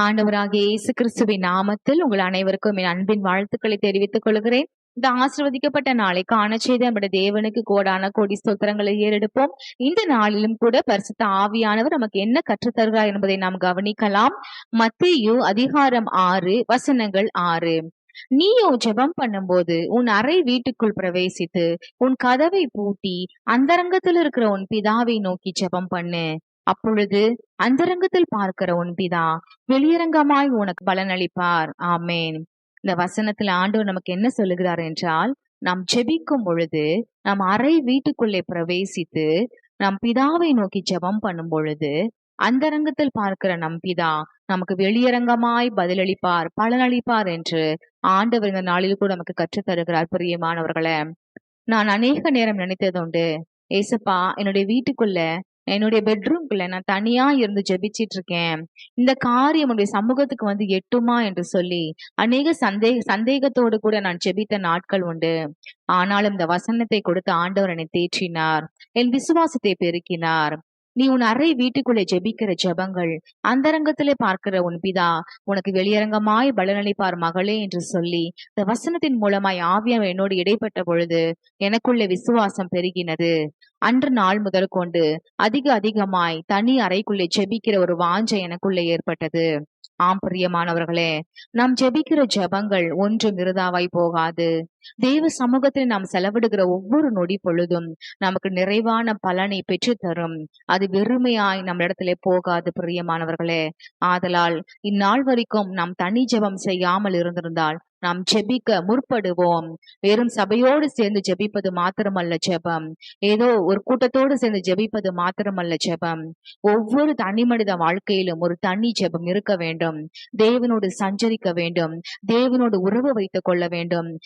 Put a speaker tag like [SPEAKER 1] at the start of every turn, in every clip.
[SPEAKER 1] ஆண்டவராகிய இயேசு கிறிஸ்துவின் நாமத்தில் உங்கள் அனைவருக்கும் என் அன்பின் வாழ்த்துக்களை தெரிவித்துக் கொள்கிறேன். இந்த ஆசிர்வதிக்கப்பட்ட நாளை காண செய்த நம்முடைய தேவனுக்கு கோடான கோடி ஸ்தோத்திரங்களை ஏறெடுப்போம். இந்த நாளிலும் கூட பரிசுத்த ஆவியானவர் நமக்கு என்ன கற்றுத்தருகிறார் என்பதை நாம் கவனிக்கலாம். மத்தியு அதிகாரம் ஆறு வசனங்கள் ஆறு. நீயோ ஜெபம் பண்ணும்போது உன் அறை வீட்டுக்குள் பிரவேசித்து உன் கதவை பூட்டி அந்தரங்கத்தில் இருக்கிற உன் பிதாவை நோக்கி ஜெபம் பண்ணு. அப்பொழுது அந்தரங்கத்தில் பார்க்கிற உன் பிதா வெளியரங்கமாய் உனக்கு பலனளிப்பார். ஆமேன். இந்த வசனத்துல ஆண்டவர் நமக்கு என்ன சொல்லுகிறார் என்றால் நாம் ஜெபிக்கும் பொழுது நம் அறை வீட்டுக்குள்ளே பிரவேசித்து நம் பிதாவை நோக்கி ஜெபம் பண்ணும் பொழுது அந்தரங்கத்தில் பார்க்கிற நம் பிதா நமக்கு வெளியரங்கமாய் பதிலளிப்பார் பலனளிப்பார் என்று ஆண்டவர் இந்த நாளில் கூட நமக்கு கற்றுத் தருகிறார் பிரியமானவர்களே. நான் அநேக நேரம் நினைத்ததுண்டு ஏசப்பா என்னுடைய வீட்டுக்குள்ள என்னுடைய பெட்ரூம்குள்ள நான் தனியா இருந்து ஜெபிச்சிட்டு இருக்கேன். இந்த காரியம் உடைய சமூகத்துக்கு வந்து எட்டுமா என்று சொல்லி அநேக சந்தேக சந்தேகத்தோடு கூட நான் ஜெபித்த நாட்கள் உண்டு. ஆனாலும் இந்த வசனத்தை கொடுத்து ஆண்டவர் என்னை தேற்றினார். என் விசுவாசத்தை பெருக்கினார். நீ உன் அறை வீட்டுக்குள்ளே ஜெபிக்கிற ஜெபங்கள் அந்தரங்கத்திலே பார்க்கிற உன் பிதா உனக்கு வெளியரங்கமாய் பலனளிப்பார் மகளே என்று சொல்லி இந்த வசனத்தின் மூலமாய் ஆவியம் என்னோடு இடைப்பட்ட பொழுது எனக்குள்ள விசுவாசம் பெருகினது. அன்று நாள் முதல் கொண்டு அதிக அதிகமாய் தனி அறைக்குள்ளே ஜெபிக்கிற ஒரு வாஞ்சை எனக்குள்ளே ஏற்பட்டது. ஆம் பிரியமானவர்களே நாம் ஜெபிக்கிற ஜெபங்கள் ஒன்றும் விருதாவாய் போகாது. தேவ சமூகத்தில் நாம் செலவிடுகிற ஒவ்வொரு நொடி பொழுதும் நமக்கு நிறைவான பலனை பெற்று தரும் அது வெறுமையாய் நம்மிடத்திலே போகாது பிரியமானவர்களே. ஆதலால் இந்நாள் வரைக்கும் நாம் தனி ஜெபம் செய்யாமல் இருந்திருந்தால் நாம் ஜெபிக்க முற்படுவோம். வெறும் சபையோடு சேர்ந்து ஜெபிப்பது மாத்திரமல்ல ஜெபம். ஏதோ ஒரு கூட்டத்தோடு சேர்ந்து ஜெபிப்பது மாத்திரமல்ல ஜெபம். ஒவ்வொரு தனி மனித வாழ்க்கையிலும் ஒரு தனி ஜெபம் இருக்க வேண்டும். தேவனோடு சஞ்சரிக்க வேண்டும். தேவனோடு உறவு வைத்துக் கொள்ள வேண்டும்.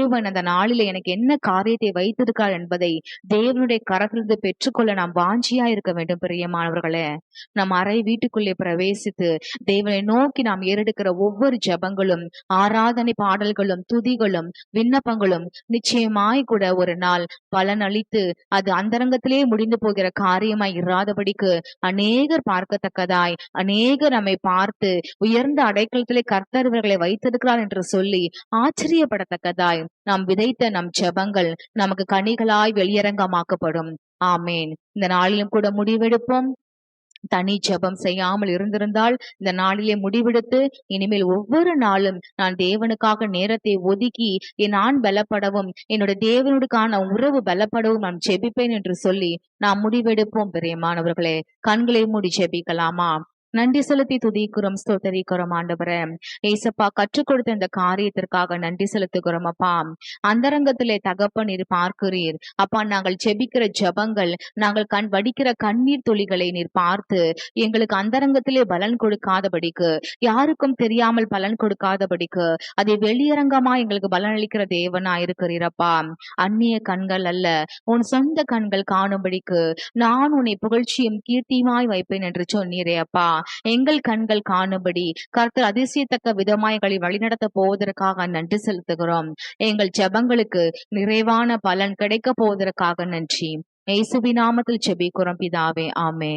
[SPEAKER 1] தேவன் அந்த நாளில எனக்கு என்ன காரியத்தை வைத்திருக்கார் என்பதை தேவனுடைய கரத்திலிருந்து பெற்றுக்கொள்ள நாம் வாஞ்சியா இருக்க வேண்டும் பிரியமானவர்களே. நம் அறை வீட்டுக்குள்ளே பிரவேசித்து தேவனை நோக்கி நாம் ஏறெடுக்கிற ஒவ்வொரு ஜெபங்களும் ஆராதனை பாடல்களும் துதிகளும் விண்ணப்பங்களும் நிச்சயமாய் கூட ஒரு நாள் பலனளித்து அது அந்தரங்கத்திலே முடிந்து போகிற காரியமாய் இராதபடிக்கு அநேகர் பார்க்கத்தக்கதாய் அநேகர் நம்மை பார்த்து உயர்ந்த அடைக்கலத்திலே கர்த்தர்வர்களை வைத்திருக்கிறார் என்று சொல்லி ஆச்சரியப்படத்தக்கதாய் நாம் விதைத்த நம் ஜெபங்கள் நமக்கு கனிகளாய் வெளியரங்கமாக்கப்படும். ஆமேன். இந்த நாளிலும் கூட முடிவெடுப்போம். தனி ஜெபம் செய்யாமல் இருந்திருந்தால் இந்த நாளிலே முடிவெடுத்து இனிமேல் ஒவ்வொரு நாளும் நான் தேவனுக்காக நேரத்தை ஒதுக்கி என் நான் பலப்படவும் என்னோட தேவனுக்கான உறவு பலப்படவும் நான் ஜெபிப்பேன் என்று சொல்லி நாம் முடிவெடுப்போம். பிரியமானவர்களே கண்களை மூடி ஜெபிக்கலாமா நன்றி செலுத்தி துதிக்கிறோம் ஸ்தோத்தரிக்கிறோம் ஆண்டவரே. ஏசப்பா கற்றுக் கொடுத்த இந்த காரியத்திற்காக நன்றி செலுத்துகிறோம் அப்பா. அந்தரங்கத்திலே தகப்பன் நீர் பார்க்கிறீர். அப்பா நாங்கள் ஜெபிக்கிற ஜபங்கள் நாங்கள் கண் வடிக்கிற கண்ணீர் துளிகளை நீர் பார்த்து எங்களுக்கு அந்தரங்கத்திலே பலன் கொடுக்காதபடிக்கு யாருக்கும் தெரியாமல் பலன் கொடுக்காதபடிக்கு அதை வெளியரங்கமா எங்களுக்கு பலன் அளிக்கிற தேவனா இருக்கிறீரப்பா அந்நிய கண்கள் அல்ல உன் சொந்த கண்கள் காணும்படிக்கு நான் உன்னை புகழ்ச்சியும் கீர்த்தியுமாய் வைப்பேன் என்று சொன்னீரே அப்பா. எங்கள் கண்கள் காணும்படி கர்த்தர் அதிசயத்தக்க விதமாய் எங்களை வழிநடத்த போவதற்காக நன்றி செலுத்துகிறோம். எங்கள் ஜபங்களுக்கு நிறைவான பலன் கிடைக்க போவதற்காக நன்றி. இயேசுவின் நாமத்தில் ஜெபிக்கிறோம் பிதாவே. ஆமே